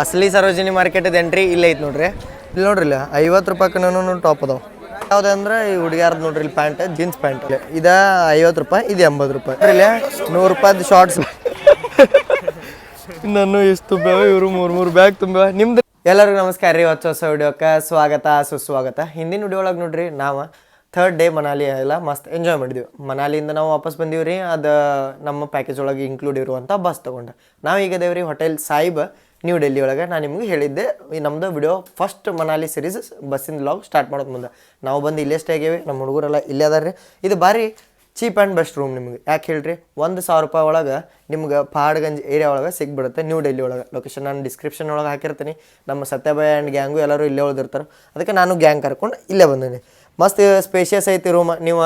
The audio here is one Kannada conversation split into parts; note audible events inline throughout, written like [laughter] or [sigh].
ಅಸಲಿ ಸರೋಜಿನಿ ಮಾರ್ಕೆಟದ ಎಂಟ್ರಿ ಇಲ್ಲೇ ಐತೆ ನೋಡ್ರಿ. ಇಲ್ಲಿ ನೋಡ್ರಿ ಇಲ್ಲ ಐವತ್ತು ರೂಪಾಯಿಕನೂ ಟಾಪ್ ಅದಾವ. ಯಾವ್ದಂದ್ರೆ ಈ ಹುಡುಗ್ಯಾರ್ದು ನೋಡ್ರಿ ಇಲ್ಲಿ ಪ್ಯಾಂಟ್ ಜೀನ್ಸ್ ಪ್ಯಾಂಟ್ ಇದ ಐವತ್ತು ರೂಪಾಯಿ, ಇದು ಎಂಬತ್ತು ರೂಪಾಯಿ. ನೂರ್ ನೂರು ರೂಪಾಯ್ದು ಶಾರ್ಟ್ಸ್ ನಾನು ಎಷ್ಟು ತುಂಬ್ಯಾವ? ಇವರು ಮೂರು ಮೂರು ಬ್ಯಾಗ್ ತುಂಬ್ಯಾವ? ನಿಮ್ದು ಎಲ್ಲರಿಗೂ ನಮಸ್ಕಾರ ರೀ. ಹೊಸ ಹೊಸ ವಿಡಿಯೋಕ್ಕೆ ಸ್ವಾಗತ, ಸುಸ್ವಾಗತ. ಹಿಂದಿನ ವಿಡಿಯೋ ಒಳಗೆ ನೋಡ್ರಿ, ನಾವು ಥರ್ಡ್ ಡೇ ಮನಾಲಿ ಎಲ್ಲ ಮಸ್ತ್ ಎಂಜಾಯ್ ಮಾಡಿದ್ವಿ. ಮನಾಲಿಯಿಂದ ನಾವು ವಾಪಸ್ ಬಂದೀವಿ ರೀ. ಅದು ನಮ್ಮ ಪ್ಯಾಕೇಜ್ ಒಳಗೆ ಇನ್ಕ್ಲೂಡ್ ಇರುವಂಥ ಬಸ್ ತೊಗೊಂಡು. ನಾವು ಈಗ ದೇವ್ರಿ ಹೋಟೆಲ್ ಸಾಯಿಬ್ ನ್ಯೂ ಡೆಲ್ಲಿ ಒಳಗೆ. ನಾನು ನಿಮ್ಗೆ ಹೇಳಿದ್ದೆ, ಈ ನಮ್ಮದು ವಿಡಿಯೋ ಫಸ್ಟ್ ಮನಾಲಿ ಸೀರೀಸ್ ಬಸ್ಸಿಂದ ಲಾಗ್ ಸ್ಟಾರ್ಟ್ ಮಾಡೋದು ಮುಂದೆ. ನಾವು ಬಂದು ಇಲ್ಲೇ ಸ್ಟೇ ಆಗೇವಿ ನಮ್ಮ ಹುಡುಗರೆಲ್ಲ ಇಲ್ಲೇ ಅದಾರ ರೀ. ಇದು ಭಾರಿ ಚೀಪ್ ಆ್ಯಂಡ್ ಬೆಸ್ಟ್ ರೂಮ್ ನಿಮ್ಗೆ. ಯಾಕೆ ಹೇಳ್ರಿ? ಒಂದು ಸಾವಿರ ರೂಪಾಯಿ ಒಳಗೆ ನಿಮ್ಗೆ ಪಹಾಡ್ಗಂಜ್ ಏರಿಯಾ ಒಳಗೆ ಸಿಗ್ಬಿಡುತ್ತೆ ನ್ಯೂ ಡೆಲ್ಲಿ ಒಳಗೆ. ಲೊಕೇಶನ್ ನಾನು ಡಿಸ್ಕ್ರಿಪ್ಷನ್ ಒಳಗೆ ಹಾಕಿರ್ತೀನಿ. ನಮ್ಮ ಸತ್ಯಭಾಯ್ ಆ್ಯಂಡ್ ಗ್ಯಾಂಗು ಎಲ್ಲರೂ ಇಲ್ಲೇ ಉಳಿದಿರ್ತಾರೆ. ಅದಕ್ಕೆ ನಾನು ಗ್ಯಾಂಗ್ ಕರ್ಕೊಂಡು ಇಲ್ಲೇ ಬಂದೀನಿ. ಮಸ್ತ್ ಸ್ಪೇಷಿಯಸ್ ಐತಿ ರೂಮ್ ನೀವು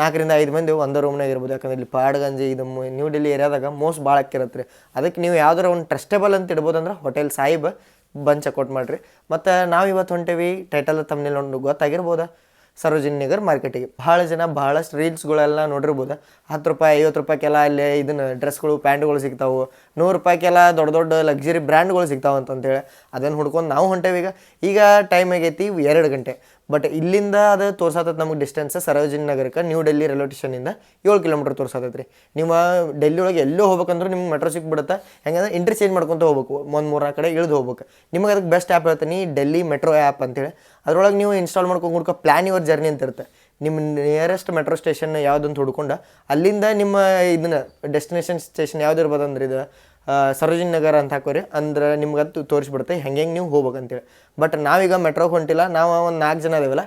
ನಾಲ್ಕರಿಂದ ಐದು ಮಂದಿ ಒಂದೇ ರೂಮ್ನಾಗ ಇರ್ಬೋದು. ಯಾಕಂದ್ರೆ ಇಲ್ಲಿ ಪಾಡ್ಗಂಜಿ, ಇದು ನ್ಯೂ ಡೆಲ್ಲಿ ಏರಿಯಾದಾಗ ಮೋಸ್ಟ್ ಭಾಳ ಆಕಿರತ್ತೆ ರೀ ಅದಕ್ಕೆ ನೀವು ಯಾವ್ದಾರ ಒಂದು ಟ್ರಸ್ಟೇಬಲ್ ಅಂತ ಇಡ್ಬೋದು ಅಂದ್ರೆ ಹೋಟೆಲ್ ಸಾಹಿಬ್ ಬಂದ್ ಚೆಕ್ಔಟ್ ಮಾಡಿರಿ. ಮತ್ತು ನಾವು ಇವತ್ತು ಹೊಂಟೇವಿ ಟೈಟಲ್ ತಮ್ಮನೇಲಿ ಒಂದು ಗೊತ್ತಾಗಿರ್ಬೋದು? ಸರೋಜಿನಿ ನಗರ್ ಮಾರ್ಕೆಟಿಗೆ ಭಾಳ ಜನ ಭಾಳಷ್ಟು ರೀಲ್ಸ್ಗಳೆಲ್ಲ ನೋಡಿರ್ಬೋದು? ಹತ್ತು ರೂಪಾಯಿ, ಐವತ್ತು ರೂಪಾಯಿಗೆಲ್ಲ ಅಲ್ಲಿ ಇದನ್ನು ಡ್ರೆಸ್ಗಳು ಪ್ಯಾಂಟ್ಗಳು ಸಿಗ್ತಾವೆ. ನೂರು ರೂಪಾಯಿಗೆಲ್ಲ ದೊಡ್ಡ ದೊಡ್ಡ ಲಕ್ಸುರಿ ಬ್ರ್ಯಾಂಡ್ಗಳು ಸಿಗ್ತಾವೆ ಅಂತಂತೇಳಿ ಅದನ್ನು ಹುಡ್ಕೊಂಡು ನಾವು ಹೊಂಟೇವೀಗ ಈಗ. ಟೈಮ್ ಆಗೈತಿ ಎರಡು ಗಂಟೆ. ಬಟ್ ಇಲ್ಲಿಂದ ಅದು ತೋರ್ಸತ್ತೈತೆ ನಮಗೆ ಡಿಸ್ಟೆನ್ಸ್ ಸರೋಜಿನಿ ನಗರಕ್ಕೆ ನ್ಯೂ ಡೆಲ್ಲಿ ರೈಲ್ವೆ ಸ್ಟೇಷನಿಂದ ಏಳು ಕಿಲೋಮೀಟ್ರ್ ತೋರ್ಸತ್ತೈತೆ ರೀ ನೀವು ಡೆಲ್ಲಿ ಒಳಗೆ ಎಲ್ಲೋ ಹೋಗ್ಬೇಕಂದ್ರೆ ನಿಮ್ಗೆ ಮೆಟ್ರೋ ಸಿಕ್ಬಿಡುತ್ತೆ? ಹೆಂಗಂದ್ರೆ ಇಂಟರ್ಚೇಂಜ್ ಮಾಡ್ಕೊತ ಹೋಗ್ಬೇಕು. ಒಂದು ಮೂರು ಕಡೆ ಇಳಿದು ಹೋಗ್ಬೇಕು. ನಿಮಗೆ ಅದಕ್ಕೆ ಬೆಸ್ಟ್ ಆ್ಯಪ್ ಹೇಳ್ತೀನಿ ಡೆಲ್ಲಿ ಮೆಟ್ರೋ ಆ್ಯಪ್ ಅಂತೇಳಿ. ಅದರೊಳಗೆ ನೀವು ಇನ್ಸ್ಟಾಲ್ ಮಾಡ್ಕೊಂಡು ಹುಡ್ಕೋ ಪ್ಲ್ಯಾನ್ ಯುವರ್ ಜರ್ನಿ ಅಂತ ಇರುತ್ತೆ. ನಿಮ್ಮ ನಿಯರೆಸ್ಟ್ ಮೆಟ್ರೋ ಸ್ಟೇಷನ್ ಯಾವುದಂತ ಹುಡ್ಕೊಂಡು, ಅಲ್ಲಿಂದ ನಿಮ್ಮ ಇದನ್ನ ಡೆಸ್ಟಿನೇಷನ್ ಸ್ಟೇಷನ್ ಯಾವ್ದು ಇರ್ಬೋದು ಅಂದ್ರೆ ಇದು ಸರೋಜಿನಿ ನಗರ ಅಂತ ಹಾಕೋರಿ, ಅಂದ್ರೆ ನಿಮ್ಗೆ ಅದು ತೋರಿಸ್ಬಿಡುತ್ತೆ, ಹೆಂಗೆ ಹೆಂಗೆ ನೀವು ಹೋಗ್ಬೇಕಂತೇಳಿ. ಬಟ್ ನಾವೀಗ ಮೆಟ್ರೋಗೆ ಹೊಂಟಿಲ್ಲ, ನಾವು ಒಂದು ನಾಲ್ಕು ಜನ ಅದೇವಲ್ಲ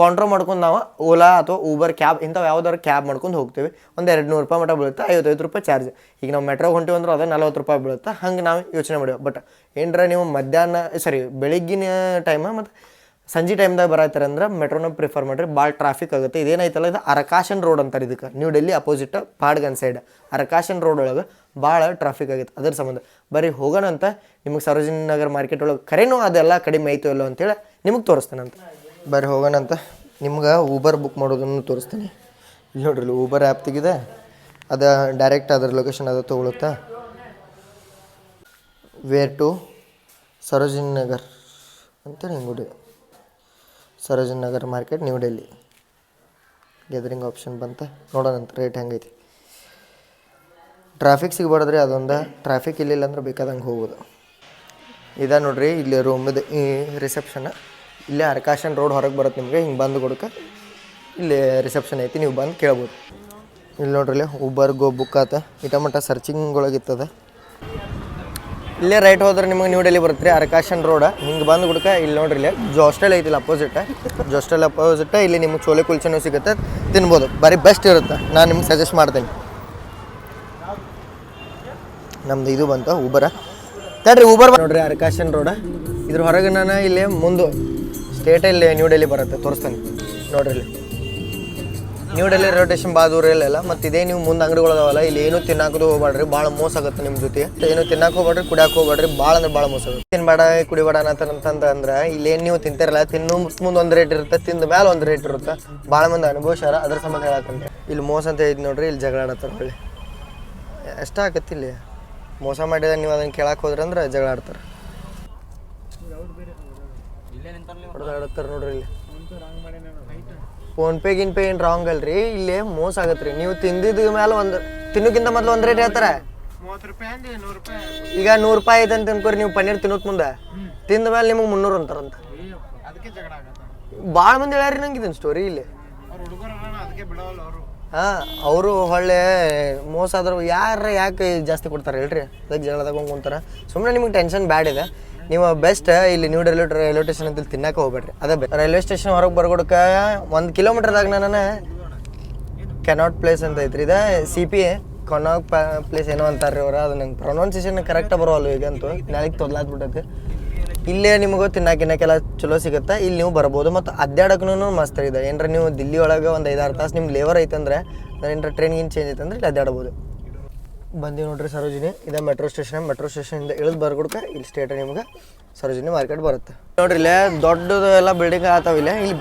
ಕಾಂಟ್ರೋ ಮಾಡ್ಕೊಂಡು ನಾವು ಓಲಾ ಅಥವಾ ಊಬರ್ ಕ್ಯಾಬ್ ಇಂಥವು ಯಾವ್ದಾದ್ರು ಕ್ಯಾಬ್ ಮಾಡ್ಕೊಂಡು ಹೋಗ್ತೀವಿ. ಒಂದು ಎರಡು ನೂರು ರೂಪಾಯಿ ಮಟ್ಟ ಬೀಳುತ್ತೆ ಐವತ್ತೈದು ರೂಪಾಯಿ ಚಾರ್ಜ್ ಈಗ ನಾವು ಮೆಟ್ರೋಗೆ ಹೊಂಟಿವಿ ಅಂದ್ರೆ ಅದೇ ನಲ್ವತ್ತು ರೂಪಾಯಿ ಬೀಳುತ್ತೆ, ಹಂಗೆ ನಾವು ಯೋಚನೆ ಮಾಡಿವೆ. ಬಟ್ ಏನರ ನೀವು ಮಧ್ಯಾಹ್ನ ಸಾರಿ ಬೆಳಿಗ್ಗಿನ ಟೈಮ ಮತ್ತು ಸಂಜೆ ಟೈಮ್ದಾಗ ಬರತ್ತಾರೆ ಅಂದ್ರೆ ಮೆಟ್ರೋನ ಪ್ರಿಫರ್ ಮಾಡಿರಿ, ಭಾಳ ಟ್ರಾಫಿಕ್ ಆಗುತ್ತೆ. ಇದೇನೈತಲ್ಲ ಇದು ಅರಕಾಶನ್ ರೋಡ್ ಅಂತಾರೆ ಇದಕ್ಕೆ. New Delhi opposite Paharganj side Arakashan road ಒಳಗೆ ಭಾಳ ಟ್ರಾಫಿಕ್ ಆಗಿತ್ತು. ಅದ್ರ ಸಂಬಂಧ. ಬರೀ ಹೋಗೋಣ ಅಂತ ನಿಮಗೆ ಸರೋಜಿನಿ ನಗರ್ ಮಾರ್ಕೆಟ್ ಒಳಗೆ ಕರೆನೂ ಅದೆಲ್ಲ ಕಡಿಮೆ ಆಯಿತು ಇಲ್ಲೋ ಅಂತೇಳಿ ನಿಮಗೆ ತೋರಿಸ್ತೇನಂತ ಬರೀ ಹೋಗೋಣ ಅಂತ. ನಿಮ್ಗೆ ಊಬರ್ ಬುಕ್ ಮಾಡೋದನ್ನು ತೋರಿಸ್ತೀನಿ. ಇಲ್ಲಿ ನೋಡ್ರಿ ಊಬರ್ ಆ್ಯಪ್ ತೆಗಿದೆ, ಅದು ಡೈರೆಕ್ಟ್ ಅದರ ಲೊಕೇಶನ್ ಅದು ತೊಗೊಳುತ್ತಾ? ವೇರ್ ಟು ಸರೋಜಿನಿ ನಗರ್ ಅಂತೇಳಿ ಹಿಂಗುಡಿ Sarojini Nagar market new Delhi gathering option ಬಂತ ನೋಡೋಣಂತ ರೇಟ್ ಹೆಂಗೈತಿ. ಟ್ರಾಫಿಕ್ ಸಿಗ್ಬಾರ್ದ್ರಿ, ಅದೊಂದು ಟ್ರಾಫಿಕ್ ಇಲ್ಲಿಲ್ಲ ಅಂದ್ರೆ ಬೇಕಾದಂಗೆ ಹೋಗೋದು. ಇದ ನೋಡ್ರಿ, ಇಲ್ಲಿ ರೂಮದ ಈ ರಿಸೆಪ್ಷನ್ ಇಲ್ಲೇ ಅರ್ಕಾಶನ್ ರೋಡ್ ಹೊರಗೆ ಬರುತ್ತೆ ನಿಮಗೆ, ಹಿಂಗೆ ಬಂದು ಕೊಡಕ್ಕೆ ಇಲ್ಲಿ ರಿಸೆಪ್ಷನ್ ಐತಿ, ನೀವು ಬಂದು ಕೇಳ್ಬೋದು. ಇಲ್ಲಿ ನೋಡ್ರಿ ಇಲ್ಲಿ ಉಬರ್ ಗೋ ಬುಕ್ ಆತ ಇಟ ಮಟ್ಟ ಸರ್ಚಿಂಗ್ ಒಳಗಿತ್ತದ ಇಲ್ಲೇ ರೈಟ್ ಹೋದ್ರೆ ನಿಮಗೆ ನ್ಯೂ ಡೆಲ್ಲಿ ಬರುತ್ತೆ ರೀ ಅರ್ಕಾಶನ್ ರೋಡ ಹಿಂಗೆ ಬಂದು ಗುಡ್ಕ. ಇಲ್ಲಿ ನೋಡ್ರಿ ಇಲ್ಲಿ ಜೋಸ್ಟೆಲ್ ಐತಿಲ್ಲ ಅಪೋಸಿಟ್ ಜೋಸ್ಟೆಲ್ ಅಪೋಸಿಟ್ ಇಲ್ಲಿ ನಿಮ್ಗೆ ಚೋಲೆ ಕುಲ್ಚನೂ ಸಿಗುತ್ತೆ, ತಿನ್ಬೋದು. ಬರೀ ಬೆಸ್ಟ್ ಇರುತ್ತೆ, ನಾನು ನಿಮ್ಗೆ ಸಜೆಸ್ಟ್ ಮಾಡ್ತೀನಿ. ನಮ್ದು ಇದು ಬಂತು ಊಬರ ತಡ್ರಿ ಉಬರ್ ನೋಡ್ರಿ ಅರ್ಕಾಶನ್ ರೋಡ ಇದ್ರ ಹೊರಗೆ ನಾನು ಇಲ್ಲಿ ಮುಂದೆ ಸ್ಟೇಟಲ್ಲಿ ನ್ಯೂ ಡೆಲ್ಲಿ ಬರುತ್ತೆ, ತೋರಿಸ್ತೇನೆ. ನೋಡ್ರಿ ಇಲ್ಲಿ. ನ್ಯೂ ಡೆಲ್ಲಿ ರೈಲ್ವೆ ಸ್ಟೇಷನ್ ಭಾಳ ದೂರ ಇಲ್ಲಲ್ಲ ಮತ್ತು ಇದೇ ನೀವು ಮುಂದೆ ಅಂಗಡಿಗಳು ಅದಾವಲ್ಲ ಇಲ್ಲಿ ಏನು ತಿನ್ನಾಕೋದು ಹೋಗ್ಬೇಡ್ರಿ ಭಾಳ ಮೋಸ ಆಗುತ್ತೆ ನಿಮ್ಮ ಜೊತೆ. ಏನು ತಿನ್ನಕ್ಕೆ ಹೋಗ್ಬೇಡ್ರಿ ಕುಡಿಯಕ್ಕೆ ಹೋಗ್ಬೇಡ್ರಿ ಭಾಳ ಅಂದ್ರೆ ಭಾಳ ಮೋಸ ಆಗುತ್ತೆ. ತಿನ್ಬೇಡ ಕುಡಿಬೇಡ ಅನ್ನತ್ತಂತಂದ್ರೆ ಅಂದ್ರೆ ಇಲ್ಲಿ ಏನು ನೀವು ತಿಂತಿರಲ್ಲ, ತಿನ್ನು ಮುಂದೆ ಒಂದು ರೇಟ್ ಇರುತ್ತೆ, ತಿಂದ ಮೇಲೆ ಒಂದು ರೇಟ್ ಇರುತ್ತೆ. ಭಾಳ ಮಂದಿ ಅನುಭವಿಸ್ಯಾರ ಅದ್ರ ಸಂಬಂಧ ಹೇಳತ್ತಂತೆ ಇಲ್ಲಿ ಮೋಸ ಅಂತ ಐತಿ ನೋಡ್ರಿ, ಇಲ್ಲಿ ಜಗಳ ಆಡತ್ತಾರ ಹೇಳಿ. ಎಷ್ಟ ಇಲ್ಲಿ? ಮೋಸ ಮಾಡಿದ ನೀವು ಅದನ್ನ ಕೇಳಕ್ಕೆ ಹೋದ್ರೆ ಅಂದ್ರೆ ಜಗಳ ಆಡ್ತಾರೆ. ಹೊಡೆದಾಡತ್ತಾರ ನೋಡ್ರಿ ಇಲ್ಲಿ. ಫೋನ್ ಪೇ ಗಿನ್ ಪೇ ಏನು ರಾಂಗ್ ಅಲ್ರಿ? ಇಲ್ಲಿ ಮೋಸ ಆಗತ್ರಿ. ನೀವು ತಿಂದಿದ ಮೇಲೆ ಒಂದು ತಿನ್ನೋಕ್ಕಿಂತ ಮೊದಲು ಒಂದು ರೇಟ್ ಹೇಳ್ತಾರೆ. ಈಗ ನೂರು ರೂಪಾಯಿ ಐತೆ ಅಂತ ಅನ್ಕೋರಿ ನೀವು ಪನ್ನೀರ್ ತಿನ್ನೋದ್ ಮುಂದೆ. ತಿಂದ ಮೇಲೆ ನಿಮಗೆ ಮುನ್ನೂರು ಅಂತಾರಂತ. ಭಾಳ ಮಂದಿ ಹೇಳ್ಯಾರಿ ನಂಗೆ ಇದನ್ನ ಸ್ಟೋರಿ ಇಲ್ಲಿ. ಅವರು ಹೊಳ್ಳೆ ಮೋಸ ಆದ್ರು ಯಾರ ಯಾಕೆ ಜಾಸ್ತಿ ಕೊಡ್ತಾರೆ ಹೇಳ್ರಿ? ಅದಕ್ಕೆ ಜಗಳದಾಗ ಕುಂತಾರ. ಸುಮ್ಮನೆ ನಿಮಗೆ ಟೆನ್ಷನ್ ಬ್ಯಾಡ್ ಇದೆ. ನೀವು ಬೆಸ್ಟ್ ಇಲ್ಲಿ ನ್ಯೂ ರೈಲ್ವೆ ರೈಲ್ವೆ ಸ್ಟೇಷನ್ ಅಂತ ತಿನ್ನಕ್ಕೆ ಹೋಗ್ಬೇಡ್ರಿ. ಅದೇ ರೈಲ್ವೆ ಸ್ಟೇಷನ್ ಹೊರಗೆ ಬರ್ಕೊಡಕ್ಕೆ ಒಂದು ಕಿಲೋಮೀಟರ್ದಾಗ ನಾನು ಕೆನಾಟ್ ಪ್ಲೇಸ್ ಅಂತ ಐತ್ರಿ. ಇದು ಸಿ ಪಿ ಕೊನಾಕ್ ಪ್ಲೇಸ್ ಏನೋ ಅಂತಾರೆ ಅವ್ರು. ಅದು ನಂಗೆ ಪ್ರೊನೌನ್ಸಿಯೇಷನ್ ಕರೆಕ್ಟಾಗಿ ಬರೋಲ್ಲ ಈಗಂತೂ. ನಾಳೆಗೆ ತೊದ್ಲಾತ್ಬಿಟ್ಟೈತಿ ಇಲ್ಲೇ ನಿಮಗೂ ತಿನ್ನಕ್ಕೆ ತಿನ್ನಕ್ಕೆಲ್ಲ ಚಲೋ ಸಿಗುತ್ತೆ? ಇಲ್ಲಿ ನೀವು ಬರ್ಬೋದು. ಮತ್ತು ಅಡ್ಡಾಡಕ್ಕೂ ಮಸ್ತ್ ಇದೆ. ಏನರ ನೀವು ದಿಲ್ಲಿ ಒಳಗೆ ಒಂದು ಐದಾರು ತಾಸು ನಿಮ್ಮ ಲೇವರ್ ಐತಂದ್ರೆ ಏನರ ಟ್ರೈನ್ ಗಿನ್ ಚೇಂಜ್ ಐತಂದ್ರೆ ಇಲ್ಲಿ ಅಡ್ಡಾಡ್ಬೋದು ಬಂದೀವಿ ನೋಡ್ರಿ ಸರೋಜಿನಿ. ಇದೆ ಮೆಟ್ರೋ ಸ್ಟೇಷನ್ ಮೆಟ್ರೋ ಸ್ಟೇಷನಿಂದ ಇಳಿದು ಬರ್ಗುಡ್ಕ ಇಲ್ಲಿ ಸ್ಟೇಟ್ ನಿಮ್ಗೆ ಸರೋಜಿನಿ ಮಾರ್ಕೆಟ್ ಬರುತ್ತೆ. ನೋಡ್ರಿ ಇಲ್ಲೇ ದೊಡ್ಡದು ಎಲ್ಲ ಬಿಲ್ಡಿಂಗ್ ಆಗತ್ತಾವ ಇಲ್ಲೇ. ಇಲ್ಲಿ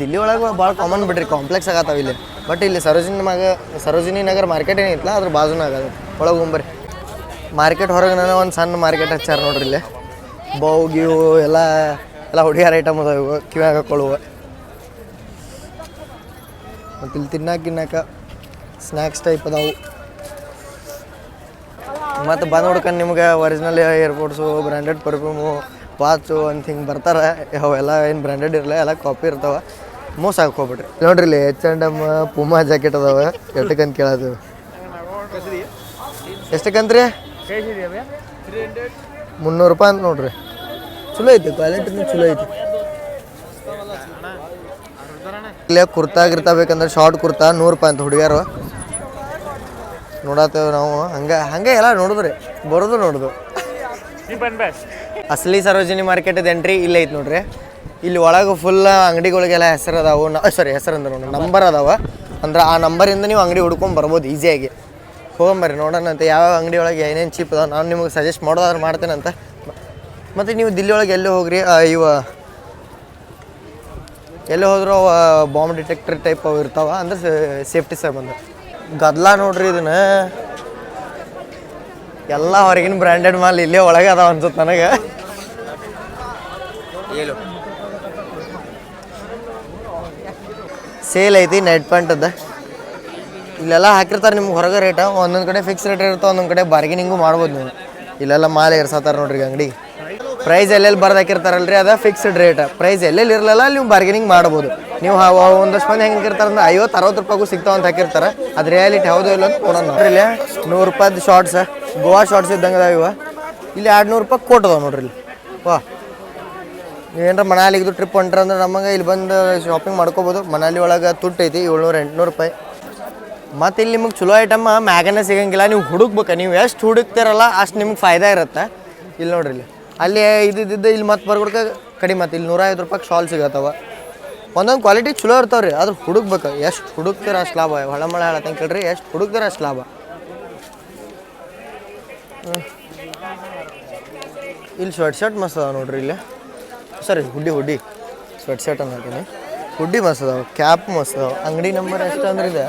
ದಿಲ್ಲಿ ಒಳಗೆ ಭಾಳ ಕಾಮನ್ ಬಿಡ್ರಿ ಕಾಂಪ್ಲೆಕ್ಸ್ ಆಗತ್ತಾವ ಇಲ್ಲಿ. ಬಟ್ ಇಲ್ಲಿ ಸರೋಜಿನಿ ಮಗ ಸರೋಜಿನಿ ನಗರ ಮಾರ್ಕೆಟ್ ಏನೈತಲ್ಲ ಅದ್ರ ಬಾಜುನಾಗ ಒಳಗೆ ಮಾರ್ಕೆಟ್ ಹೊರಗೆ ನಾನು ಒಂದು ಸಣ್ಣ ಮಾರ್ಕೆಟ್ ಹಚ್ಚಾರ ನೋಡ್ರಿ ಇಲ್ಲಿ. ಬೌ ಗಿವು ಎಲ್ಲ ಎಲ್ಲ ಹುಡುಗಿಯರ ಐಟಮ್ ಅದಾವ ಇವು, ಕಿವ್ಯಾಗ ಹಾಕೊಳ್ಳುವ ಮತ್ತು ಇಲ್ಲಿ ತಿನ್ನಕ್ಕೆ ಗಿನ್ನಾಕ ಸ್ನ್ಯಾಕ್ಸ್ ಟೈಪ್ ಅದಾವು. ಮತ್ತು ಬಂದು ಹುಡ್ಕೊಂಡು ನಿಮ್ಗೆ original airports branded perfume watch ಅಂತ ಹಿಂಗೆ ಬರ್ತಾರೆ. ಅವೆಲ್ಲ ಏನು ಬ್ರ್ಯಾಂಡೆಡ್ ಇರಲ್ಲ ಎಲ್ಲ ಕಾಪಿ ಇರ್ತಾವೆ. ಮೋಸ ಹಾಕೋಬಿಟ್ರಿ ನೋಡ್ರಿ ಇಲ್ಲಿ H and M Puma jacket ಅದಾವೆ. ಎಷ್ಟಕ್ಕಂತ ಕೇಳೋದು? ಎಷ್ಟಕ್ಕಂತ್ರಿ? ಮುನ್ನೂರು ರೂಪಾಯಿ ಅಂತ ನೋಡ್ರಿ. ಚಲೋ ಐತಿ ಕ್ವಾಲಿಟಿನೂ ಚಲೋ ಐತಿ. ಇಲ್ಲೇ ಕುರ್ತಾ ಗಿರ್ತಾ ಬೇಕಂದ್ರೆ ಶಾರ್ಟ್ ಕುರ್ತಾ, ನೂರು ರೂಪಾಯಿ ಅಂತ ಹುಡುಗಿಯರು. ನೋಡತ್ತೇವೆ ನಾವು, ಹಂಗೆ ಹಂಗೆ ಎಲ್ಲ ನೋಡಿದ್ರಿ, ಬರೋದು ನೋಡುದು. ಅಸಲಿ ಸರೋಜಿನಿ ಮಾರ್ಕೆಟದ ಎಂಟ್ರಿ ಇಲ್ಲ ಐತಿ ನೋಡ್ರಿ. ಇಲ್ಲಿ ಒಳಗೆ ಫುಲ್ ಅಂಗಡಿಗಳಿಗೆಲ್ಲ ಹೆಸರು ಅದಾವು ಸಾರಿ ಹೆಸರು ಅಂದ್ರೆ ನೋಡಿ ನಂಬರ್ ಅದಾವ. ಅಂದ್ರೆ ಆ ನಂಬರಿಂದ ನೀವು ಅಂಗಡಿ ಹುಡ್ಕೊಂಡ್ ಬರ್ಬೋದು ಈಸಿಯಾಗಿ ಹೋಗಂಬರ್ರಿ ನೋಡೋಣ ಅಂತ. ಯಾವ ಅಂಗಡಿ ಒಳಗೆ ಏನೇನು ಚೀಪ್ ಅದಾವೆ ನಾನು ನಿಮಗೆ ಸಜೆಸ್ಟ್ ಮಾಡೋದಾದ್ರೆ ಮಾಡ್ತೇನೆ ಅಂತ. ಮತ್ತು ನೀವು ದಿಲ್ಲಿ ಒಳಗೆ ಎಲ್ಲಿ ಹೋಗ್ರಿ ಇವ ಎಲ್ಲಿ ಅವ ಬಾಂಬ್ ಡಿಟೆಕ್ಟರ್ ಟೈಪ್ ಅವು ಇರ್ತಾವ ಅಂದ್ರೆ ಸೇಫ್ಟಿ ಸಂಬಂಧ. ಗದ್ಲ ನೋಡ್ರಿ ಇದನ್ನ. ಎಲ್ಲ ಹೊರಗಿನ ಬ್ರ್ಯಾಂಡೆಡ್ ಮಾಲ್ ಇಲ್ಲೇ ಒಳಗೆ ಅದಾವ ಅನ್ಸುತ್ತೆ ನನಗೆ. ಸೇಲ್ ಐತಿ ನೈಟ್ ಪ್ಯಾಂಟ್ ಅದ. ಇಲ್ಲೆಲ್ಲ ಹಾಕಿರ್ತಾರೆ ನಿಮ್ಗೆ ಹೊರಗೆ ರೇಟ ಒಂದೊಂದು ಕಡೆ ಫಿಕ್ಸ್ ರೇಟ್ ಇರುತ್ತೆ, ಒಂದೊಂದು ಕಡೆ ಬಾರ್ಗಿನಿಂಗು ಮಾಡ್ಬೋದು ನೀವು. ಇಲ್ಲೆಲ್ಲ ಮಾಲೆ ಇರ್ಸತ್ತಾರ ನೋಡ್ರಿ ಅಂಗಡಿ. ಪ್ರೈಸ್ ಎಲ್ಲೆಲ್ಲಿ ಬರ್ದು ಹಾಕಿರ್ತಾರಲ್ರಿ, ಅದ ಫಿಕ್ಸ್ಡ್ ರೇಟ್ ಪ್ರೈಸ್ ಎಲ್ಲೆಲ್ಲಿ ಇರಲಿಲ್ಲ ನೀವು ಬಾರ್ಗೇನಿಂಗ್ ಮಾಡ್ಬೋದು. ನೀವು ಒಂದಷ್ಟು ಮಂದಿ ಹೆಂಗೆ ಅಂದ್ರೆ ಐವತ್ತು, ಅರವತ್ತು ರೂಪಾಯಿಗೂ ಸಿಗ್ತಾವ ಅಂತ ಹಾಕಿರ್ತಾರೆ. ಅದು ರಿಯಾಲಿಟಿ ಹೌದು ಇಲ್ಲ ಅಂತ ನೋಡೋಣ ನೋಡ್ರಿ. ಇಲ್ಲಿ ನೂರು ರೂಪಾಯ್ದು ಶಾರ್ಟ್ಸ್ ಗೋವಾ ಶಾರ್ಟ್ಸ್ ಇದ್ದಂಗೆ ಅದಾವ ಇವ. ಇಲ್ಲಿ ಎರಡು ನೂರು ರೂಪಾಯಿ ಕೊಟ್ಟದ ನೋಡ್ರಿ ಇಲ್ಲಿ. ವಾ. ನೀವೇನಾರ ಮನಾಲಿಗೆ ಟ್ರಿಪ್ ಹೊಂಟ್ರ ಅಂದ್ರೆ ನಮಗೆ ಇಲ್ಲಿ ಬಂದು ಶಾಪಿಂಗ್ ಮಾಡ್ಕೋಬೋದು. ಮನಾಲಿ ಒಳಗೆ ತುಟ್ಟೈತಿ ಏಳ್ನೂರು, ಎಂಟ್ನೂರು ರೂಪಾಯಿ. ಮತ್ತು ಇಲ್ಲಿ ನಿಮಗೆ ಚಲೋ ಐಟಮ್ ಮ್ಯಾಗನೇ ಸಿಗಂಗಿಲ್ಲ. ನೀವು ಹುಡುಕ್ಬೇಕು, ನೀವು ಎಷ್ಟು ಹುಡುಕ್ತಿರಲ್ಲ ಅಷ್ಟು ನಿಮ್ಗೆ ಫಾಯ್ದಾ ಇರುತ್ತೆ. ಇಲ್ಲಿ ನೋಡ್ರಿ ಇಲ್ಲಿ. ಅಲ್ಲಿ ಇದ್ದಿದ್ದು ಇಲ್ಲಿ ಮತ್ತೆ ಬರ್ಬಿಡ್ಕ ಕಡಿಮೆ ಮತ್ತೆ ಇಲ್ಲಿ ನೂರೈವತ್ತು ರೂಪಾಯಿ ಶಾಲ್ ಸಿಗತ್ತವ. ಒಂದೊಂದು ಕ್ವಾಲಿಟಿ ಚಲೋ ಇರ್ತಾವೆ ರೀ ಅದ್ರ ಹುಡುಕ್ಬೇಕು. ಎಷ್ಟು ಹುಡುಕ್ತೀರ ಅಷ್ಟು ಲಾಭ. ಹೊಳ ಮಳೆ ಹೇಳತ್ತಂಗೆ ಕೇಳ್ರಿ, ಎಷ್ಟು ಹುಡುಕ್ತೀರ ಅಷ್ಟು ಲಾಭ. ಇಲ್ಲಿ ಶರ್ಟ್ ಶರ್ಟ್ ಮಸ್ತ್ ಅದಾವ ನೋಡ್ರಿ ಇಲ್ಲಿ. ಸರಿ, ಹುಡ್ಡಿ ಹುಡ್ಡಿ. ಸ್ವೆಟ್ ಶರ್ಟ್ ಅಂತ ಹೇಳ್ತೀನಿ ಹುಡ್ಡಿ ಮಸ್ತ್ ಅದಾವ ಕ್ಯಾಪ್ ಮಸ್ತ್ ಅಂಗಡಿ ನಂಬರ್ ಎಷ್ಟು ಅಂದ್ರೆ ಇದೆ?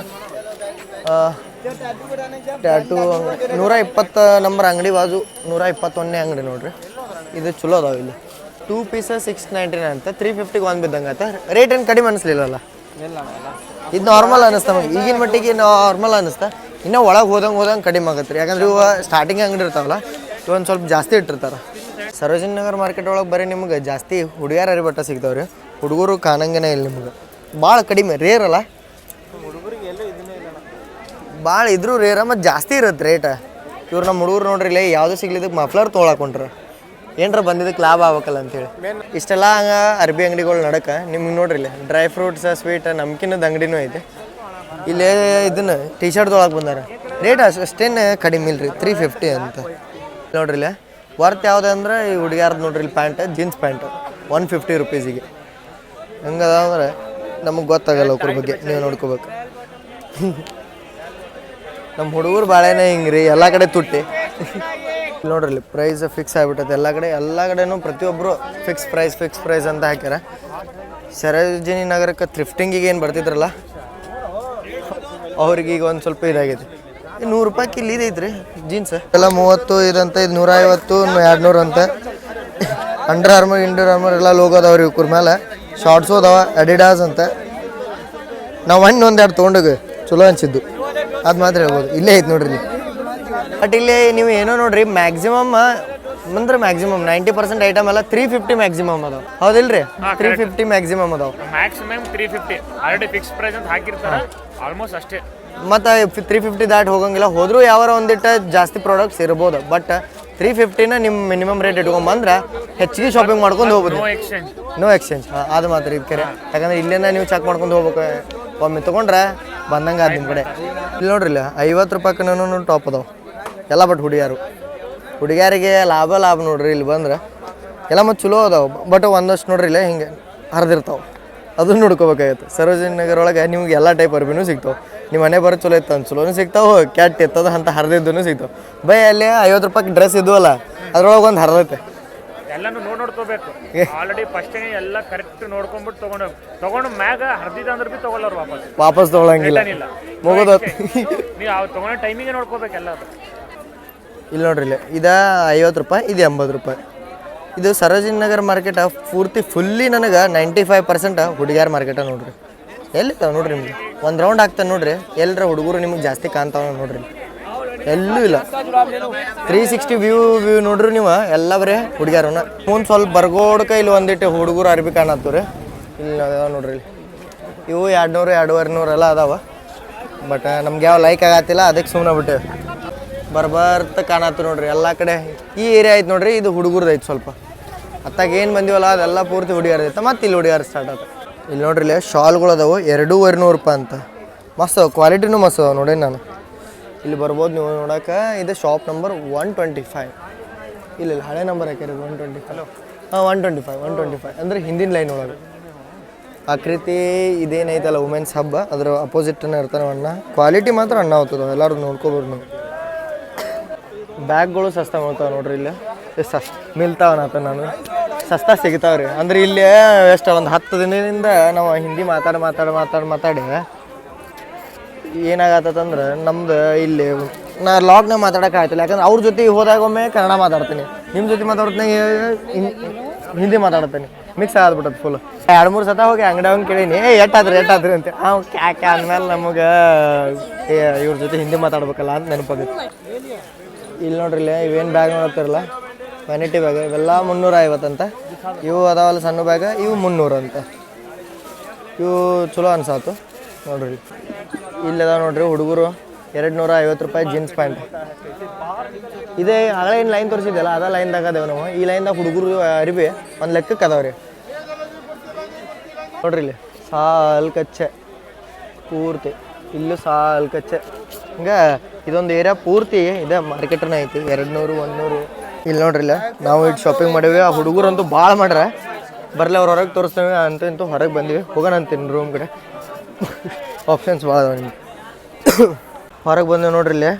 ಟ್ಯಾಟು ನೂರ ಇಪ್ಪತ್ತು ನಂಬರ್ ಅಂಗಡಿ ಬಾಜು, ನೂರ ಇಪ್ಪತ್ತೊಂದನೇ ಅಂಗಡಿ ನೋಡ್ರಿ. ಇದು ಚಲೋ ಅದಾವ ಇಲ್ಲಿ. Two piece six ninety nine ಅಂತ ತ್ರೀ ಫಿಫ್ಟಿಗೆ ಒಂದು ಬಿದ್ದಂಗೆ ಆಯ್ತು ರೇಟ್ ಏನು ಕಡಿಮೆ ಅನಿಸ್ಲಿಲ್ಲಲ್ಲ? ಇದು ನಾರ್ಮಲ್ ಅನ್ನಿಸ್ತಾ ನಮಗೆ ಈಗಿನ ಮಟ್ಟಿಗೆ ನಾರ್ಮಲ್ ಅನ್ನಿಸ್ತಾ ಇನ್ನೂ ಒಳಗೆ ಹೋದಂಗೆ ಹೋದಂಗೆ ಕಡಿಮೆ ಆಗತ್ತೆ ರೀ. ಯಾಕಂದ್ರೆ ಇವು ಸ್ಟಾರ್ಟಿಂಗ್ ಅಂಗಡಿ ಇರ್ತಾವಲ್ಲ, ಇವು ಒಂದು ಸ್ವಲ್ಪ ಜಾಸ್ತಿ ಇಟ್ಟಿರ್ತಾರೆ. ಸರೋಜಿನಿ ನಗರ್ ಮಾರ್ಕೆಟ್ ಒಳಗೆ ಬರೀ ನಿಮ್ಗೆ ಜಾಸ್ತಿ ಹುಡುಗಿಯರ ಬಟ್ಟ ಸಿಗ್ತಾವೆ ರೀ ಹುಡುಗರು ಕಾಣಂಗೇನೆ ಇಲ್ಲ ನಿಮ್ಗೆ. ಭಾಳ ಕಡಿಮೆ ರೇರ್ ಅಲ್ಲ. ಭಾಳ ಇದ್ರೂ ರೇರ ಮತ್ತು ಜಾಸ್ತಿ ಇರತ್ತೆ ರೇಟ್ ಇವ್ರು ನಮ್ಮ ಹುಡುಗರು ನೋಡ್ರಿ ಇಲ್ಲ ಯಾವುದೂ ಸಿಗ್ಲಿದ್ದಕ್ಕೆ ಮಫ್ಲರ್ ತೊಗೊಳಕೊಂಡ್ರೆ. ಏನರ ಬಂದಿದ್ದಕ್ಕೆ ಲಾಭ ಆಗ್ಬೇಕಲ್ಲ ಅಂತೇಳಿ. ಇಷ್ಟೆಲ್ಲ ಹಂಗೆ ಅರ್ಬಿ ಅಂಗಡಿಗಳು ನಡಕ ನಿಮ್ಗೆ ನೋಡ್ರಿ ಇಲ್ಲ ಡ್ರೈ ಫ್ರೂಟ್ಸ್ ಸ್ವೀಟ್ ನಮ್ಕಿನ್ನದ ಅಂಗಡಿನೂ ಐತೆ. ಇಲ್ಲೇ ಇದನ್ನ ಟೀ ಶರ್ಟ್ ತೊಗೊಳಕ್ಕೆ ಬಂದಾರ ರೇಟ್ ಅಷ್ಟೇನು ಕಡಿಮೆ ಇಲ್ರಿ ತ್ರೀ ಫಿಫ್ಟಿ ಅಂತ. ನೋಡ್ರಿ ಇಲ್ಲ ವರ್ತ್ ಯಾವ್ದು ಅಂದ್ರೆ ಈ ಹುಡುಗ್ಯಾರ್ದು ನೋಡ್ರಿ ಇಲ್ಲಿ pant jeans pant one fifty ರುಪೀಸಿಗೆ. ಹೆಂಗದ ಅಂದ್ರೆ ನಮಗೆ ಗೊತ್ತಾಗಲ್ಲ ಒಬ್ಬರ ಬಗ್ಗೆ ನೀವು ನೋಡ್ಕೋಬೇಕು. [laughs] ನಮ್ಮ ಹುಡುಗರು ಬಾಳೆನೇ ರೀ ಎಲ್ಲ ಕಡೆ ತುಟ್ಟಿ. ನೋಡ್ರಿ ಪ್ರೈಸ್ ಫಿಕ್ಸ್ ಆಗಿಬಿಟ್ಟೈತೆ, ಎಲ್ಲ ಕಡೆ, ಎಲ್ಲ ಕಡೆನೂ ಪ್ರತಿಯೊಬ್ಬರು ಫಿಕ್ಸ್ ಪ್ರೈಸ್ ಫಿಕ್ಸ್ ಪ್ರೈಸ್ ಅಂತ ಹಾಕ್ಯಾರ. ಸರೋಜಿನಿ ನಗರಕ್ಕೆ ಥ್ರಿಫ್ಟಿಂಗಿಗೆ ಏನು ಬರ್ತಿದ್ರಲ್ಲ, ಅವ್ರಿಗೆ ಈಗ ಒಂದು ಸ್ವಲ್ಪ ಇದಾಗೈತಿ. ನೂರು ರೂಪಾಯಿ ಇಲ್ಲಿ ರೀ ಜೀನ್ಸ್ ಎಲ್ಲ ಮೂವತ್ತು, ಇದಂತ ಇದು ನೂರ ಐವತ್ತು ಎರಡು ಅಂತ. ಅಂಡರ್ ಆರ್ಮರ್ ಇಂಡರ್ ಆರ್ಮರ್ ಎಲ್ಲ ಲೋಗೋ ರೀ ಇವ್ರ ಮೇಲೆ ಶಾರ್ಟ್ಸು ಅದಾವ ಅಡಿಡಾಸ್ ಅಂತ. ನಾವು ಹಣ್ಣು ಒಂದೆರಡು ತೊಗೊಂಡೋಗಿ, ಚಲೋ ಅನ್ಸಿದ್ದು. ಅದು ಮಾತ್ರ ಹೇಳ್ಬೋದು. ಇಲ್ಲೇ ಐತೆ ನೋಡ್ರಿ ಬಟ್ ಇಲ್ಲಿ ನೀವು ಏನೋ ನೋಡ್ರಿ ಮ್ಯಾಕ್ಸಿಮಮ್ ಅಂದ್ರೆ ಮ್ಯಾಕ್ಸಿಮಮ್ ನೈಂಟಿ ಪರ್ಸೆಂಟ್ ಐಟಮ್ ಎಲ್ಲ ತ್ರೀ ಫಿಫ್ಟಿ ಮ್ಯಾಕ್ಸಿಮಮ್ ಅದಾವ. ಹೌದಿಲ್ರಿ? ತ್ರೀ ಫಿಫ್ಟಿ ಮ್ಯಾಕ್ಸಿಮಮ್ ಅದಾವ. Maximum three fifty already fix price ಅಂತ ಹಾಕಿರ್ತಾರೆ. ಆಲ್ಮೋಸ್ಟ್ ಅಷ್ಟೇ. ಮತ್ತು ತ್ರೀ ಫಿಫ್ಟಿ ದಾಟ್ ಹೋಗಂಗಿಲ್ಲ. ಹೋದರೂ ಯಾವಾರ ಒಂದಿಟ್ಟು ಜಾಸ್ತಿ ಪ್ರಾಡಕ್ಟ್ಸ್ ಇರ್ಬೋದು. ಬಟ್ ತ್ರೀ ಫಿಫ್ಟಿನ ನಿಮ್ಮ ಮಿನಿಮಮ್ ರೇಟ್ ಇಟ್ಕೊಂಬಂದ್ರೆ ಹೆಚ್ಚಿಗೆ ಶಾಪಿಂಗ್ ಮಾಡ್ಕೊಂಡು ಹೋಗ್ಬೋದು. ನೋ ಎಕ್ಸ್ಚೇಂಜ್ ಅದು ಮಾತ್ರ ಇದು ಕೆರೆ. ಯಾಕಂದ್ರೆ ಇಲ್ಲೇನ ನೀವು ಚೆಕ್ ಮಾಡ್ಕೊಂಡು ಹೋಗ್ಬೇಕು. ಒಮ್ಮೆ ತೊಗೊಂಡ್ರೆ ಬಂದಂಗೆ ಆದ ನಿಮ್ಮ ಕಡೆ. ಇಲ್ಲಿ ನೋಡ್ರಿ ಇಲ್ಲ ಐವತ್ತು ರೂಪಾಯಿಕನೂ ಟಾಪ್ ಅದಾವೆ. ಎಲ್ಲ ಬಟ್ ಹುಡುಗಿಯಾರು. ಹುಡುಗಿಯರಿಗೆ ಲಾಭ ಲಾಭ ನೋಡ್ರಿ ಇಲ್ಲಿ ಬಂದ್ರೆ. ಎಲ್ಲ ಮತ್ತು ಚಲೋ ಅದಾವ. ಬಟ್ ಒಂದಷ್ಟು ನೋಡ್ರಿ ಇಲ್ಲ ಹಿಂಗೆ ಹರಿದಿರ್ತಾವೆ. ಅದನ್ನ ನೋಡ್ಕೋಬೇಕಾಗತ್ತೆ. ಸರೋಜಿನಿ ನಗರ ಒಳಗೆ ನಿಮ್ಗೆ ಎಲ್ಲ ಟೈಪ್ ಅರ್ಬಿನೂ ಸಿಗ್ತಾವೆ. ನಿಮ್ಮ ಮನೆ ಬರೋ ಚಲೋ ಇತ್ತು ಅಂತ ಚಲೋನು ಸಿಗ್ತಾವೆ ಕ್ಯಾಟ್ ಎತ್ತದ ಅಂತ ಹರಿದಿದ್ದೂ ಸಿಗ್ತಾವೆ. ಬೈ ಅಲ್ಲಿ ಐವತ್ತು ರೂಪಾಯಿ ಡ್ರೆಸ್ ಇದ್ವಲ್ಲ ಅದ್ರೊಳಗೆ ಒಂದು ಹರಿದೈತೆ. ಎಲ್ಲಾನು ನೋಡ್ ನೋಡ್ಕೋಬೇಕು ಆಲ್ರೆಡಿ ಫಸ್ಟ್ ಎಲ್ಲ ಕರೆಕ್ಟ್ ನೋಡ್ಕೊಂಡ್ಬಿಟ್ಟು ತಗೊಂಡು ತಗೊಂಡು ಮ್ಯಾಗ ಹರ್ದಿದ ಅಂದ್ರೆ ಬಿ ತಗೊಳ್ಳೋರು ವಾಪಸ್. ವಾಪಸ್ ತೊಗೊಳಂಗಿಲ್ಲ. ಮುಗಿದ ನೀವು ಅವ್ರು ತಗೊಂಡ ಟೈಮಿಗೆ ನೋಡ್ಕೋಬೇಕು ಎಲ್ಲ ಇಲ್ಲಿ ನೋಡ್ರಿ ಇಲ್ಲಿ ಇದ ಐವತ್ತು ರೂಪಾಯಿ ಇದು ಎಂಬತ್ತು ರೂಪಾಯಿ. ಇದು ಸರೋಜಿನಿ ನಗರ್ ಮಾರ್ಕೆಟ ಪೂರ್ತಿ ಫುಲ್ಲಿ ನನಗೆ ನೈಂಟಿ ಫೈವ್ ಪರ್ಸೆಂಟ್ ಹುಡುಗಿಯರ ಮಾರ್ಕೆಟ ನೋಡ್ರಿ. ಎಲ್ಲಿದ್ದಾವ ನೋಡ್ರಿ ನಿಮ್ಗೆ? ಒಂದು ರೌಂಡ್ ಆಗ್ತಾನೆ ನೋಡ್ರಿ. ಎಲ್ಲರ ಹುಡುಗರು ನಿಮ್ಗೆ ಜಾಸ್ತಿ ಕಾಣ್ತಾವ ನೋಡ್ರಿ. ಎಲ್ಲೂ ಇಲ್ಲ. ತ್ರೀ ಸಿಕ್ಸ್ಟಿ ವ್ಯೂ ವ್ಯೂ ನೋಡ್ರಿ ನೀವು, ಎಲ್ಲ ಬರೀ ಹುಡುಗಿಯರನ್ನ. ಮುಂದೆ ಸ್ವಲ್ಪ ಬರ್ಗೋಡ್ಕ ಇಲ್ಲಿ ಒಂದಿಟ್ಟು ಹುಡುಗರು ಅರ್ಬಿ ಕಾಣತ್ತು ರೀ ಇಲ್ಲಿ ಅದಾವ ನೋಡ್ರಿ ಇವು ಎರಡು ನೂರು ಎರಡೂವರೆ ನೂರು ಎಲ್ಲ ಅದಾವ. ಬಟ್ ನಮ್ಗೆ ಯಾವ ಲೈಕ್ ಆಗತ್ತಿಲ್ಲ, ಅದಕ್ಕೆ ಸುಮ್ಮನೆ ಬಿಟ್ಟೇವೆ ಬರ್ಬರ್ತ ಕಾಣತ್ತು ನೋಡ್ರಿ ಎಲ್ಲ ಕಡೆ. ಈ ಏರಿಯಾ ಐತೆ ನೋಡ್ರಿ, ಇದು ಹುಡುಗರ್ದು ಐತೆ ಸ್ವಲ್ಪ. ಅತ್ತಾಗ ಏನು ಬಂದಿವಲ್ಲ, ಅದೆಲ್ಲ ಪೂರ್ತಿ ಹುಡುಗಿಯರ್ದೈತೆ ಮತ್ತೆ ಇಲ್ಲಿ ಹುಡುಗಿಯರ್ ಸ್ಟಾರ್ಟ್ ಇಲ್ಲಿ ನೋಡ್ರಿ ಇಲ್ಲಿ ಶಾಲ್ಗಳು ಅದಾವೆ ಎರಡೂವರೆ ನೂರು ರೂಪಾಯಿ ಅಂತ. ಮಸ್ತ್ ಅವ ಕ್ವಾಲಿಟಿನೂ ಮಸ್ತ್ ಅದಾವ ನೋಡಿ ನಾನು. ಇಲ್ಲಿ ಬರ್ಬೋದು ನೀವು ನೋಡೋಕೆ ಇದು shop number one twenty five ಇಲ್ಲ ಇಲ್ಲ ಹಳೆ ನಂಬರ್ ಹಾಕಿರೋದು ಒನ್ ಟ್ವೆಂಟಿ ಫೈವ್ ಹಾಂ one twenty five one twenty five ಅಂದರೆ ಹಿಂದಿನ ಲೈನ್ ಒಳಗೆ. ಆಕೃತಿ ಇದೇನೈತಲ್ಲ ವುಮೆನ್ಸ್ ಹಬ್ಬ ಅದರ ಅಪೋಸಿಟ್ನ ಇರ್ತಾನೆ ಅಣ್ಣ. ಕ್ವಾಲಿಟಿ ಮಾತ್ರ ಅಣ್ಣ ಆಗ್ತದೆ ಎಲ್ಲರೂ ನೋಡ್ಕೋಬೋದು ನಾವು. ಬ್ಯಾಗ್ಗಳು ಸಸ್ತಾ ಮಾಡ್ತಾವೆ ನೋಡ್ರಿ ಇಲ್ಲಿ. ಸಸ್ ಮಿಲ್ತಾವನತ್ತ ನಾನು. ಸಸ್ತಾ ಸಿಗ್ತಾವ್ರಿ. ಅಂದ್ರೆ ಇಲ್ಲಿ ಎಷ್ಟು ಒಂದು ಹತ್ತು ದಿನದಿಂದ ನಾವು ಹಿಂದಿ ಮಾತಾಡಿ ಮಾತಾಡಿ ಮಾತಾಡಿ ಮಾತಾಡಿ ಏನಾಗತ್ತಂದ್ರೆ ನಮ್ದು ಇಲ್ಲಿ ನಾ ಲಾಗ್ನಾಗ ಮಾತಾಡೋಕೆ ಆಯ್ತಿಲ್ಲ. ಯಾಕಂದ್ರೆ ಅವ್ರ ಜೊತೆ ಹೋದಾಗ ಒಮ್ಮೆ ಕನ್ನಡ ಮಾತಾಡ್ತೀನಿ. ನಿಮ್ಮ ಜೊತೆ ಮಾತಾಡ್ತೀನಿ ಹಿಂದಿ ಮಾತಾಡ್ತೀನಿ. ಮಿಕ್ಸ್ ಆಗ್ಬಿಟ್ಟದ ಫುಲ್ ಎರಡು ಮೂರು ಸತ ಹೋಗಿ ಅಂಗಡಿ ಅವ್ನು ಕೇಳೀನಿ, ಏ ಎಟ್ಟಾದ್ರಿ ಎಟ್ಟಾದ್ರಿ ಅಂತ. ಅವ್ ಕ್ಯಾಕೆ ಅಂದಮೇಲೆ ನಮಗೆ ಇವ್ರ ಜೊತೆ ಹಿಂದಿ ಮಾತಾಡ್ಬೇಕಲ್ಲ ಅಂತ ನೆನಪಾಗುತ್ತೆ. ಇಲ್ಲಿ ನೋಡ್ರಿ ಇಲ್ಲಿ ಇವೇನು ಬ್ಯಾಗ್ ನೋಡ್ತಿರಲ್ಲ ವ್ಯಾನಿಟಿ ಬ್ಯಾಗ್ ಇವೆಲ್ಲ ಮುನ್ನೂರ ಐವತ್ತಂತ. ಇವು ಅದಾವಲ್ಲ ಸಣ್ಣ ಬ್ಯಾಗ ಇವು ಮುನ್ನೂರು ಅಂತ ಇವು ಚಲೋ ಅನ್ಸಾತು. ನೋಡ್ರಿ. ಇಲ್ಲದ ನೋಡ್ರಿ ಹುಡುಗರು ಎರಡು ನೂರ ಐವತ್ತು ರೂಪಾಯಿ ಜೀನ್ಸ್ ಪ್ಯಾಂಟ್ ಇದೇ ಆಗಲೇ ಏನು ಲೈನ್ ತೋರಿಸಿದ್ದಲ್ಲ ಅದ ಲೈನ್ದಾಗ ಅದೇವ ನಾವು. ಈ ಲೈನ್ದಾಗ ಹುಡುಗರು ಅರಿವಿ ಒಂದು ಲೆಕ್ಕಕ್ಕೆ ಅದಾವ್ರಿ ನೋಡ್ರಿ ಇಲ್ಲಿ, ಸಾಲ್ ಕಚ್ಚೆ. ಪೂರ್ತಿ, ಇಲ್ಲೂ ಸಾಲ್ ಕಚ್ಚೆ. ಹಿಂಗೆ ಇದೊಂದು ಏರಿಯಾ ಪೂರ್ತಿ ಇದೆ ಮಾರ್ಕೆಟ್ನ ಐತಿ. ಎರಡು ನೂರು ಒಂದು ನೂರು ಇಲ್ಲಿ ನೋಡ್ರಿ ಇಲ್ಲ. ನಾವು ಇಲ್ಲಿ ಶಾಪಿಂಗ್ ಮಾಡೀವಿ ಆ ಹುಡುಗರಂತೂ ಭಾಳ ಮಾಡ್ರ. ಬರಲಿ ಅವ್ರ ಹೊರಗೆ ತೋರಿಸ್ತೇವೆ ಅಂತ ಇಂತೂ ಹೊರಗೆ ಬಂದಿವಿ. ಹೋಗೋಣ ಅಂತೀನಿ ರೂಮ್ ಕಡೆ. ಆಪ್ಷನ್ಸ್ ಭಾಳ ಅದಾವ ನಿಮ್ಗೆ. ಹೊರಗೆ ಬಂದೇವೆ ನೋಡ್ರಿ ಇಲ್ಲೇ.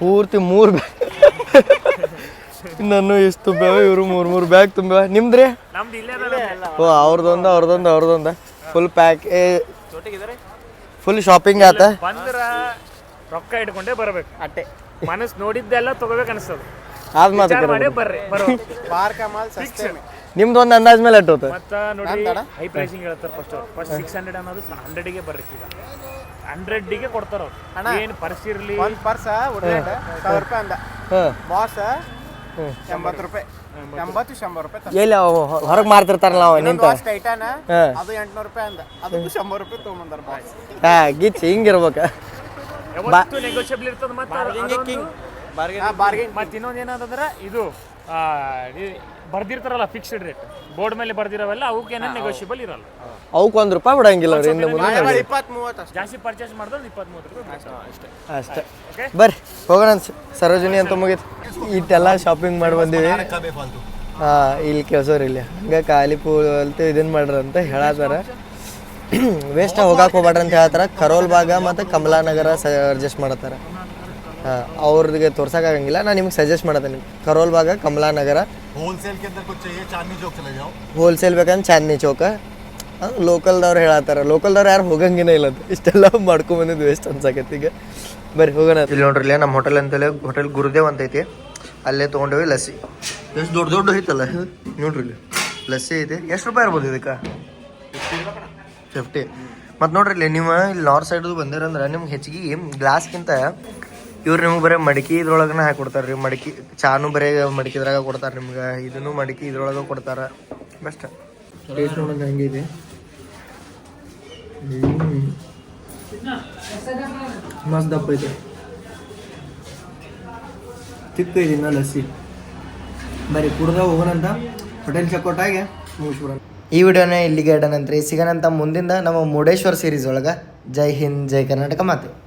ಪೂರ್ತಿ ಮೂರು ಬ್ಯಾಗ್ ನಾನು ಇಷ್ಟು ತುಂಬ್ಯಾವ ಇವರು ಮೂರು ಮೂರು ಬ್ಯಾಗ್ ತುಂಬ ನಿಮ್ದ್ರಿ? ರೀ ಇಲ್ಲೇ ಓ ಅವ್ರದ್ದೊಂದು ಅವ್ರದ್ದೊಂದು ಅವ್ರದ್ದೊಂದು ಫುಲ್ ಪ್ಯಾಕ್ ಫುಲ್ ಶಾಪಿಂಗ್ ಆತ? ಬಂದ್ರ ರೊಕ್ಕ ಇಟ್ಕೊಂಡೇ ಬರ್ಬೇಕು. ಅಟ್ಟೆ. ಮನಸ್ಸು ನೋಡಿದ್ದೆಲ್ಲ ತಗೋಬೇಕು ಅನಿಸ್ತದ. ಆದ್ ಮಾತು ಬರ್ರಿ ಬರೋ ನಿಮ್ದು ಒಂದು ಅಂದಾಜ್ ಮೇಲೆ ಎಟ್ಟೋತ ಮತ್ತ ನೋಡಿ ಹೈ ಪ್ರೈಸಿಂಗ್ ಹೇಳ್ತಾರೆ ಫಸ್ಟ್ ಅವ್ರು. ಫಸ್ಟ್ ಸಿಕ್ಸ್ ಹಂಡ್ರೆಡ್ ಅನ್ನೋದು ಹಂಡ್ರೆಡ್ಗೆ ಬರ್ರಿ ಈಗ. ಹಂಡ್ರೆಡ್ಗೆ ಕೊಡ್ತಾರ ಅಣ್ಣ ಏನು ಪರ್ಸ್ ಇರಲಿ? ಒಂದ್ ಪರ್ಸ ಸಾವಿರ ರೂಪಾಯಿ ಅಂದ. ಹಾಂ. ಬಾಸ್ ಎಂಬತ್ತು ರೂಪಾಯಿ. ಎಂಬತ್ತು. ಶಂಬರ್ ರೂಪಾಯಿ ತಂದ. ಎಲ್ಲಿ ಹೊರಗೆ ಮಾರ್ತಿರ್ತಾರಲ್ಲ ಅವ ನಿಂತ? ಬಾಸ್ ಟೈಟಾನ ಹಾಂ. ಅದು ಎಂಟ್ನೂರು ರೂಪಾಯಿ ಅಂದ. ಅದಕ್ಕೂ ಶಂಬರ್ ರೂಪಾಯಿ ತೊಗೊಂಬಂದಾರ ಬಾಸ್. ಹಾಂ ಗಿಚ್ ಹಿಂಗಿರ್ಬೇಕ. ಯಾವತ್ತು ನೆಗೋಷಿಯಬಲ್ ಇರ್ತದ ಮತ್ತೆ ಬಾರ್ಗೇನ್ ಮತ್ತೆ ಇನ್ನೊಂದು ಏನಂತಂದ್ರ ಇದು ಬರ್ದಿರ್ತಾರಲ್ಲ ಫಿಕ್ಸ್ಡ್ ರೇಟ್ ಬೋರ್ಡ್ ಮೇಲೆ ಬರ್ದಿರವಲ್ಲ ಅವಕ್ಕೆ ಏನೇನು ನೆಗೋಷಿಯಬಲ್ ಇರಲ್ಲ. ಅವಕ್ಕೆ ಒಂದು ರೂಪಾಯಿ ಬಿಡಂಗಿಲ್ಲ ಅವ್ರು ಹಿಂದೆ ಮುಂದೆ ಇಪ್ಪತ್ತ್ ಮೂವತ್ತು ಜಾಸ್ತಿ ಪರ್ಚೇಸ್ ಮಾಡಿದ್ರೆ ಇಪ್ಪತ್ತ್ ಮೂವತ್ತು ರೂಪಾಯಿ ಅಷ್ಟೇ ಅಷ್ಟೇ. ಬರ್ರಿ ಹೋಗೋಣ ಸರೋಜಿನಿ ಅಂತ ಮುಗೀತು. ಇಟ್ಟೆಲ್ಲ ಶಾಪಿಂಗ್ ಮಾಡಿ ಬಂದಿವಿ. ಹಾಂ ಇಲ್ಲಿ ಕೆಲಸವ್ರು ಇಲ್ಲಿ. ಹಂಗೆ ಖಾಲಿ ಪೂಲ್ ಅಂತ ಇದನ್ನು ಮಾಡ್ರಿ ಅಂತ ಹೇಳತ್ತಾರ ವೇಸ್ಟ್ ಹೋಗಕ್ಕೆ ಹೋಗ್ಬೇಡ್ರಿ ಅಂತ ಹೇಳ್ತಾರ. ಕರೋಲ್ ಭಾಗ ಮತ್ತು ಕಮಲಾನಗರ ಸ ಮಾಡತ್ತಾರ. ಹಾಂ ಅವ್ರಿಗೆ ತೋರ್ಸೋಕ್ಕಾಗಂಗಿಲ್ಲ ನಾನು ನಿಮ್ಗೆ ಸಜೆಸ್ಟ್ ಮಾಡತ್ತೀನಿ ಕರೋಲ್ ಭಾಗ ಕಮಲಾನಗರ होलसेल के अंदर कुछ चाहिए चांदनी चौक चले जाओ ಹೋಲ್ಸೇಲ್ ಬೇಕಂದ್ರೆ ಚಾಂದ್ನಿ ಚೌಕ ಲೋಕಲ್ದವ್ರು ಹೇಳತ್ತಾರ ಲೋಕಲ್ದವ್ರು ಯಾರು ಹೋಗಂಗಿನ ಇಲ್ಲ ಅದು ಇಷ್ಟೆಲ್ಲ ಮಾಡ್ಕೊಂಡ್ ಬಂದಿದ್ದು ವೇಸ್ಟ್ ಅನ್ಸಾಕೈತಿ ಈಗ ಬರ್ರಿ ಹೋಗೋಣ ಇಲ್ಲಿ ನೋಡ್ರಿ ಇಲ್ಲೇ ನಮ್ಮ ಹೋಟೆಲ್ ಅಂತೇಳಿ ಹೋಟೆಲ್ ಗುರುದೇವ್ ಅಂತ ಐತಿ ಅಲ್ಲೇ ತೊಗೊಂಡೇವಿ ಲಸ್ಸಿ ಎಷ್ಟು ದೊಡ್ಡ ದೊಡ್ಡ ಐತಲ್ಲ ಇದು? ನೋಡ್ರಿ ಇಲ್ಲಿ ಲಸ್ಸಿ ಐತಿ ಎಷ್ಟು ರೂಪಾಯಿ ಇರ್ಬೋದು ಇದಕ್ಕೆ ಫಿಫ್ಟಿ ಮತ್ತು ನೋಡ್ರಿ ಇಲ್ಲಿ ನೀವು ಇಲ್ಲಿ ನಾರ್ತ್ ಸೈಡ್ ಬಂದಿರಂದ್ರೆ ನಿಮ್ಗೆ ಹೆಚ್ಚಿಗೆ ಗ್ಲಾಸ್ಗಿಂತ ಇವ್ರು ನಿಮ್ಗೆ ಬರೀ ಮಡಿಕೆ ಇದ್ರೊಳಗನ ಹಾಕಿ ರೀ. ಮಡಿಕೆ ಚಾನು ಬರೀ ಮಡಿಕೆದ್ರಾಗ ಕೊಡ್ತಾರೆ ನಿಮ್ಗೆ. ಇದನ್ನು ಮಡಿಕೆ ಇದ್ರೊಳಗೆ ಕೊಡ್ತಾರೆ. ಬೆಸ್ಟ್. ಟೇಸ್ಟ್ ನೋಡೋದು ಹೆಂಗಿದೆ. ಮಸ್ತ್ ದಪ್ಪ ಇದೆ. ತಿಕ್ಕ ಇದೆ ಇನ್ನ ಲಸ್ಸಿ ಬರೀ ಕುಡ್ದ ಹೋಗೋಣಂತ. ಹೋಟೆಲ್ ಚೆಕ್ಔಟ್ ಆಗಿ ಮುಗಿಸ್ಬಿಡೋಣ. ಈ ವಿಡಿಯೋನೇ ಇಲ್ಲಿಗೆ ಇಡೋಣಂತ್ರಿ ಸಿಗೋಣಂತ ಮುಂದಿಂದ ನಮ್ಮ ಮುರುಡೇಶ್ವರ್ ಸೀರೀಸ್ ಒಳಗೆ. ಜೈ ಹಿಂದ್ ಜೈ ಕರ್ನಾಟಕ ಮಾತೆ.